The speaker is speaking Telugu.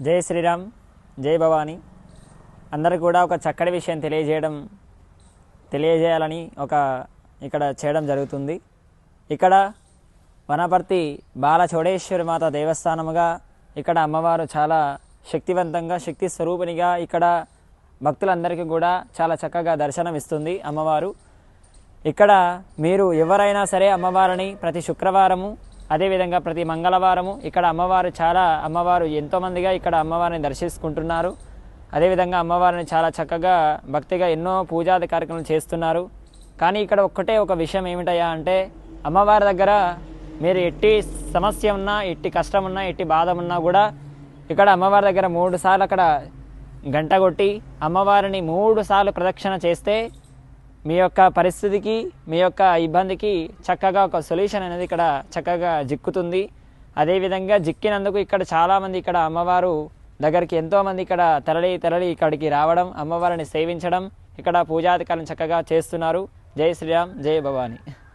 జై శ్రీరామ్ జై భవానీ. అందరు కూడా ఒక చక్కటి విషయం తెలియజేయడం తెలియజేయాలని ఒక ఇక్కడ చేయడం జరుగుతుంది. ఇక్కడ వనపర్తి బాల చౌడేశ్వరి మాత దేవస్థానముగా ఇక్కడ అమ్మవారు చాలా శక్తివంతంగా శక్తి స్వరూపిణిగా ఇక్కడ భక్తులందరికీ కూడా చాలా చక్కగా దర్శనం ఇస్తుంది అమ్మవారు. ఇక్కడ మీరు ఎవరైనా సరే అమ్మవారిని ప్రతి శుక్రవారము అదేవిధంగా ప్రతి మంగళవారము ఇక్కడ అమ్మవారు చాలా అమ్మవారు ఎంతోమందిగా ఇక్కడ అమ్మవారిని దర్శించుకుంటున్నారు. అదేవిధంగా అమ్మవారిని చాలా చక్కగా భక్తిగా ఎన్నో పూజాది కార్యక్రమాలు చేస్తున్నారు. కానీ ఇక్కడ ఒక్కటే ఒక విషయం ఏమిటయ్యా అంటే అమ్మవారి దగ్గర మీరు ఎట్టి సమస్య ఉన్నా ఎట్టి కష్టం ఉన్నా ఎట్టి బాధ ఉన్నా కూడా ఇక్కడ అమ్మవారి దగ్గర మూడు సార్లు అక్కడ గంట కొట్టి అమ్మవారిని మూడు సార్లు ప్రదక్షిణ చేస్తే మీ యొక్క పరిస్థితికి మీ యొక్క ఇబ్బందికి చక్కగా ఒక సొల్యూషన్ అనేది ఇక్కడ చక్కగా జిక్కుతుంది. అదేవిధంగా జిక్కినందుకు ఇక్కడ చాలామంది ఇక్కడ అమ్మవారు దగ్గరికి ఎంతోమంది ఇక్కడ తరలి తరలి ఇక్కడికి రావడం అమ్మవారిని సేవించడం ఇక్కడ పూజాధికారులను చక్కగా చేస్తున్నారు. జై శ్రీరామ్ జై భవానీ.